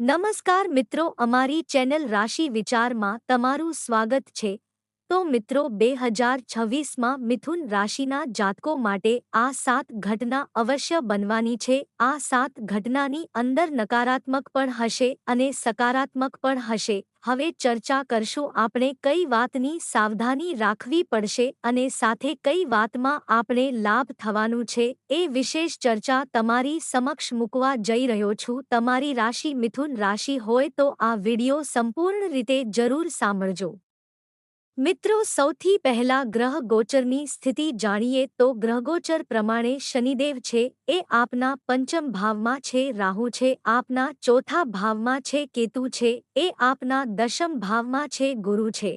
નમસ્કાર મિત્રો અમારી ચેનલ રાશિ વિચારમાં તમારું સ્વાગત છે. તો મિત્રો બે હજાર છવ્વીસમાં મિથુન રાશિના જાતકો માટે આ સાત ઘટના અવશ્ય બનવાની છે. આ સાત ઘટનાની અંદર નકારાત્મક પણ હશે અને સકારાત્મક પણ હશે. હવે ચર્ચા કરશું આપણે કઈ વાતની સાવધાની રાખવી પડશે અને સાથે કઈ વાતમાં આપણે લાભ થવાનું છે એ વિશેષ ચર્ચા તમારી સમક્ષ મૂકવા જઈ રહ્યો છું. તમારી રાશિ મિથુન રાશિ હોય તો આ વિડિયો સંપૂર્ણ રીતે જરૂર સાંભળજો. મિત્રો, સૌથી પહેલા ગ્રહ ગોચરની સ્થિતિ જાણીએ તો ગ્રહગોચર પ્રમાણે શનિદેવ છે, એ આપના પંચમ ભાવમાં છે, રાહુ છે, આપના ચોથા ભાવમાં છે, કેતુ છે, એ આપના દશમ ભાવમાં છે, ગુરુ છે.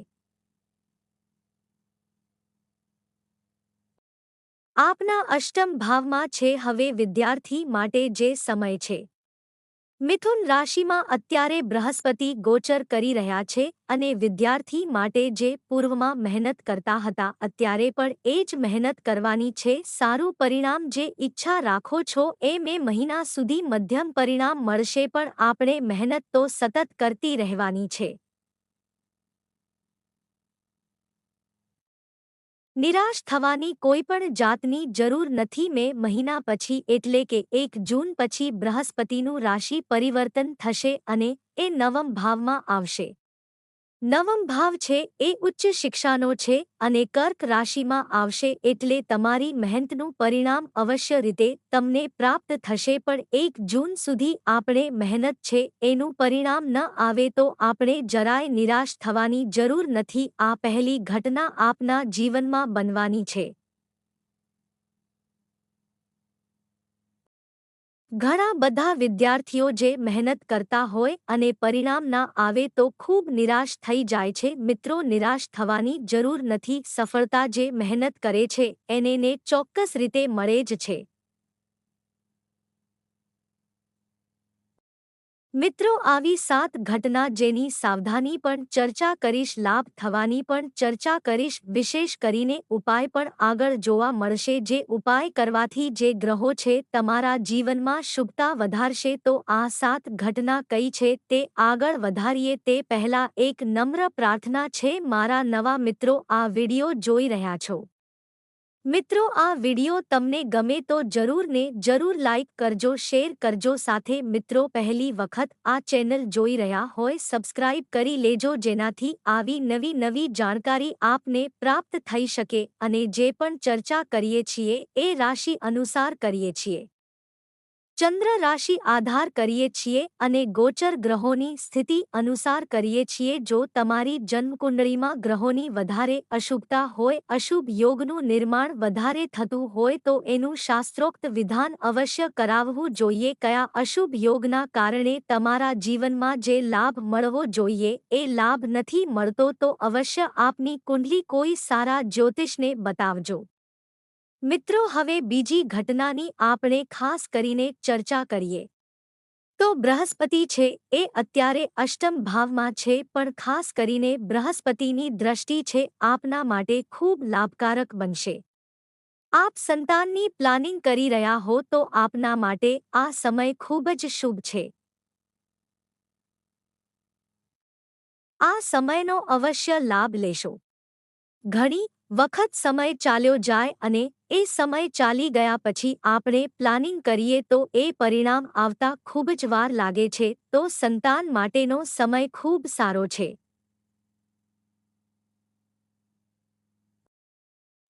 આપના અષ્ટમ ભાવમાં છે, હવે વિદ્યાર્થી માટે જે સમય છે. મિથુન રાશિમાં અત્યારે બૃહસ્પતિ ગોચર કરી રહ્યા છે અને વિદ્યાર્થી માટે જે પૂર્વમાં મહેનત કરતા હતા, અત્યારે પણ એ જ મહેનત કરવાની છે. સારું પરિણામ જે ઈચ્છા રાખો છો એ મે મહિના સુધી મધ્યમ પરિણામ મળશે પણ આપણે મહેનત તો સતત કરતી રહેવાની છે. નિરાશ થવાની કોઈ પણ જાતની જરૂર નથી મે મહિના પછી એટલે કે એક જૂન પછી બૃહસ્પતિનું રાશિ પરિવર્તન થશે અને એ નવમ ભાવમાં આવશે. નવમ ભાવ છે, એ ઉચ્ચ શિક્ષાનો છે અને કર્ક રાશિમાં આવશે એટલે તમારી મહેનતનું પરિણામ અવશ્ય રીતે તમને પ્રાપ્ત થશે પણ એક જૂન સુધી આપણે મહેનત છે, એનું પરિણામ ન આવે તો આપણે જરાય નિરાશ થવાની જરૂર નથી, આ પહેલી ઘટના આપના જીવનમાં બનવાની છે. ઘણા બધા વિદ્યાર્થીઓ જે મહેનત કરતા હોય અને પરિણામ ના આવે તો ખૂબ નિરાશ થઈ જાય છે. મિત્રો, નિરાશ થવાની જરૂર નથી. સફળતા જે મહેનત કરે છે, એને ચોક્કસ રીતે મળે જ છે. મિત્રો, આવી સાત ઘટના જેની સાવધાની પણ ચર્ચા કરીશ, લાભ થવાની પણ ચર્ચા કરીશ, વિશેષ કરીને ઉપાય પણ આગળ જોવા મળશે. જે ઉપાય કરવાથી જે ગ્રહો છે, તમારા જીવનમાં શુભતા વધારશે. તો આ સાત ઘટના કઈ છે, તે આગળ વધારીએ. તે પહેલા એક નમ્ર પ્રાર્થના છે. મારા નવા મિત્રો આ વિડિયો જોઈ રહ્યા છો. મિત્રો, આ વિડિયો તમને ગમે તો જરૂરને જરૂર લાઇક કરજો, શેર કરજો. સાથે મિત્રો, પહેલી વખત આ ચેનલ જોઈ રહ્યા હોય, સબસ્ક્રાઇબ કરી લેજો, જેનાથી આવી નવી નવી જાણકારી આપને પ્રાપ્ત થઈ શકે અને જે પણ ચર્ચા કરીએ છીએ, એ રાશિ અનુસાર કરીએ છીએ. ચંદ્ર રાશિ આધાર કરીએ છીએ અને ગોચર ગ્રહોની સ્થિતિ અનુસાર કરીએ છીએ જો તમારી જન્મકુંડળીમાં ગ્રહોની વધારે અશુભતા હોય, અશુભ યોગનું નિર્માણ વધારે થતું હોય તો એનું શાસ્ત્રોક્ત વિધાન અવશ્ય કરાવવું જોઈએ. કયા અશુભ યોગના કારણે તમારા જીવનમાં જે લાભ મળવો જોઈએ, એ લાભ નથી મળતો તો અવશ્ય આપની કુંડલી કોઈ સારા જ્યોતિષને બતાવજો. મિત્રો, હવે બીજી ઘટનાની આપણે ખાસ કરીને ચર્ચા કરીએ. તો બૃહસ્પતિ છે એ અત્યારે અષ્ટમ ભાવમાં છે, પણ ખાસ કરીને બૃહસ્પતિની દ્રષ્ટિ છે આપના માટે ખૂબ લાભકારક બનશે. આપ સંતાનની પ્લાનિંગ કરી રહ્યા હો તો આપના માટે આ સમય ખૂબ જ શુભ છે. આ સમયનો અવશ્ય લાભ લેશો. ઘણી વખત સમય ચાલ્યો જાય અને એ સમય ચાલી ગયા પછી આપણે પ્લાનિંગ કરીએ તો એ પરિણામ આવતા ખૂબ જ વાર લાગે છે, તો સંતાન માટેનો સમય ખૂબ સારો છે.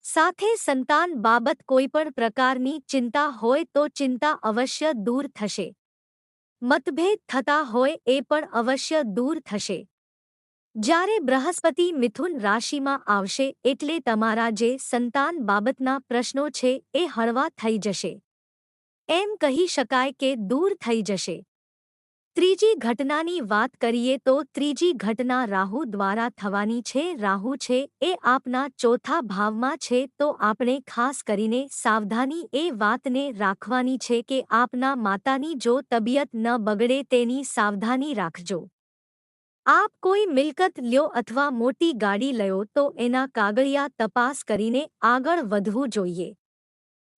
સાથે સંતાન બાબત કોઈપણ પ્રકારની ચિંતા હોય તો ચિંતા અવશ્ય દૂર થશે. મતભેદ થતા હોય એ પણ અવશ્ય દૂર થશે. જ્યારે બૃહસ્પતિ મિથુન રાશિમાં આવશે એટલે તમારા જે સંતાન બાબતના પ્રશ્નો છે એ હળવા થઈ જશે. એમ કહી શકાય કે દૂર થઈ જશે. ત્રીજી ઘટનાની વાત કરીએ તો ત્રીજી ઘટના રાહુ દ્વારા થવાની છે. રાહુ છે એ આપના ચોથા ભાવમાં છે તો આપણે ખાસ કરીને સાવધાની એ વાતને રાખવાની છે કે આપના માતાની જો તબિયત ન બગડે તેની સાવધાની રાખજો. આપ કોઈ મિલકત લ્યો અથવા મોટી ગાડી લયો તો એના કાગળિયા તપાસ કરીને આગળ વધવું જોઈએ.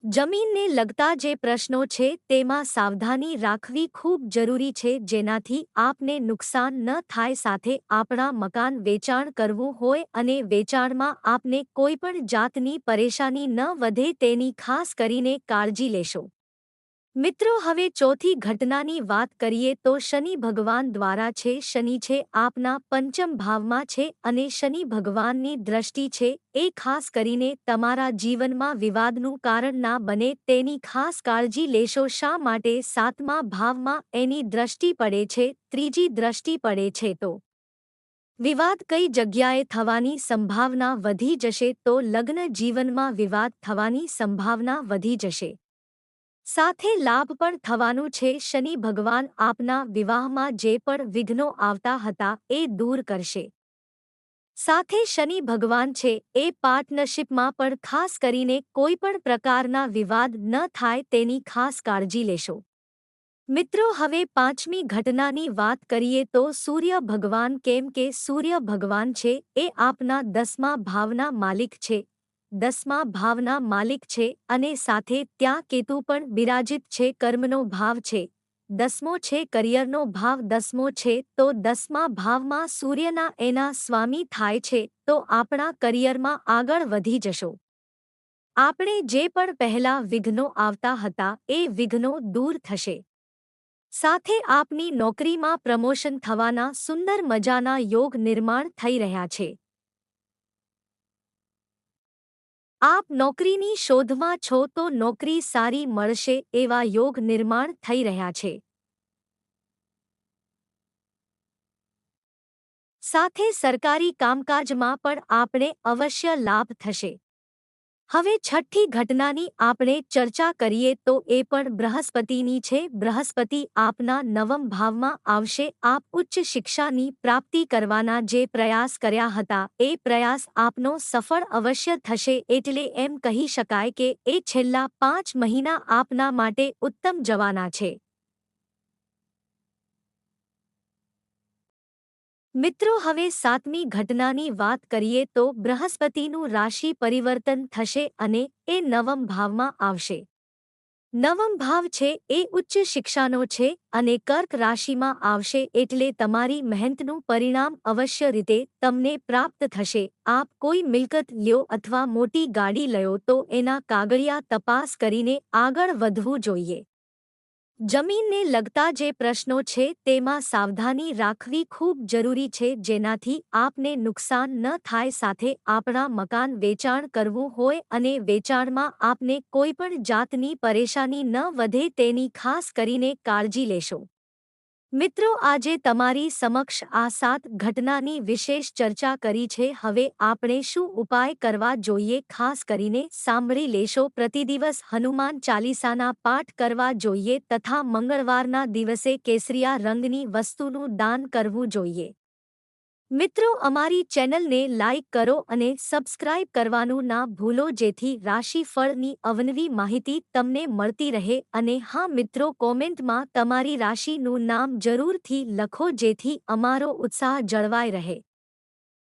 જમીનને લગતા જે પ્રશ્નો છે તેમાં સાવધાની રાખવી ખૂબ જરૂરી છે જેનાથી આપને નુકસાન ન થાય સાથે આપણા મકાન વેચાણ કરવું હોય અને વેચાણમાં આપને કોઈપણ જાતની પરેશાની ન વધે તેની ખાસ કરીને કાળજી લેશો. મિત્રો, હવે ચોથી ઘટનાની વાત કરીએ તો શનિ ભગવાન દ્વારા છે, શનિ છે, આપના પંચમ ભાવમાં છે અને શનિ ભગવાનની દ્રષ્ટિ છે, એ ખાસ કરીને તમારા જીવનમાં વિવાદનું કારણ ના બને, તેની ખાસ કાળજી લેશો, શા માટે સાતમા ભાવમાં એની દ્રષ્ટિ પડે છે, ત્રીજી દ્રષ્ટિ પડે છે તો. વિવાદ કઈ જગ્યાએ થવાની સંભાવના વધી જશે તો લગ્ન જીવનમાં વિવાદ થવાની સંભાવના વધી જશે. સાથે લાભ પણ થવાનું છે. શનિ ભગવાન આપના વિવાહમાં જે પણ વિઘ્નો આવતા હતા એ દૂર કરશે. સાથે શનિ ભગવાન છે એ પાર્ટનરશિપમાં પણ ખાસ કરીને કોઈ પણ પ્રકારના વિવાદ ન થાય તેની ખાસ કાળજી લેશો. મિત્રો, હવે પાંચમી ઘટનાની વાત કરીએ તો સૂર્ય ભગવાન કેમ કે સૂર્ય ભગવાન છે એ આપના દસમા ભાવના માલિક છે. દસમા ભાવના માલિક છે અને સાથે ત્યાં કેતુ પણ બિરાજિત છે, કર્મનો ભાવ છે. દસમો છે, કરિયરનો ભાવ દસમો છે, તો દસમા ભાવમાં સૂર્યના એના સ્વામી થાય છે, તો આપણા કરિયરમાં આગળ વધી જશો. આપણે જે પણ પહેલા વિઘ્નો આવતા હતા, એ વિઘ્નો દૂર થશે. સાથે આપની નોકરીમાં પ્રમોશન થવાના સુંદર મજાના યોગ નિર્માણ થઈ રહ્યા છે. આપ નોકરીની શોધમાં છો તો નોકરી સારી મળશે એવા યોગ નિર્માણ થઈ રહ્યા છે. સાથે સરકારી કામકાજમાં પણ આપણે અવશ્ય લાભ થશે. હવે છઠ્ઠી ઘટનાની આપણે ચર્ચા કરીએ તો એ પણ બૃહસ્પતિની છે. બૃહસ્પતિ આપના નવમ ભાવમાં આવશે. આપ ઉચ્ચ શિક્ષાની પ્રાપ્તિ કરવાના જે પ્રયાસ કર્યા હતા, એ પ્રયાસ આપનો સફળ અવશ્ય થશે એટલે એમ કહી શકાય કે એ છેલ્લા પાંચ મહિના આપના માટે ઉત્તમ જવાના છે. મિત્રો, હવે સાતમી ઘટનાની વાત કરીએ તો બૃહસ્પતિનું રાશિ પરિવર્તન થશે અને એ નવમ ભાવમાં આવશે. નવમ ભાવ છે, એ ઉચ્ચ શિક્ષાનો છે અને કર્ક રાશિમાં આવશે એટલે તમારી મહેનતનું પરિણામ અવશ્ય રીતે તમને પ્રાપ્ત થશે. આપ કોઈ મિલકત લ્યો અથવા મોટી ગાડી લયો તો એના કાગળિયા તપાસ કરીને આગળ વધવું જોઈએ. જમીનને લગતા જે પ્રશ્નો છે તેમાં સાવધાની રાખવી ખૂબ જરૂરી છે જેનાથી આપને નુકસાન ન થાય સાથે આપણા મકાન વેચાણ કરવું હોય અને વેચાણમાં આપને કોઈપણ જાતની પરેશાની ન વધે તેની ખાસ કરીને કાળજી લેશો. મિત્રો, આજે તમારી સમક્ષ આ સાત ઘટનાની વિશેષ ચર્ચા કરી છે. હવે આપણે શું ઉપાય કરવા જોઈએ? ખાસ કરીને સાંભળી લેશો. પ્રતિદિવસ હનુમાન ચાલીસાના પાઠ કરવા જોઈએ તથા મંગળવારના દિવસે કેસરિયા રંગની વસ્તુનું દાન કરવું જોઈએ. મિત્રો, અમારી ચેનલને લાઇક કરો અને સબસ્ક્રાઇબ કરવાનું ના ભૂલો, જેથી રાશિફળની અવનવી માહિતી તમને મળતી રહે. અને હા, મિત્રો, કોમેન્ટમાં તમારી રાશિનું નામ જરૂરથી લખો, જેથી અમારો ઉત્સાહ જળવાઈ રહે.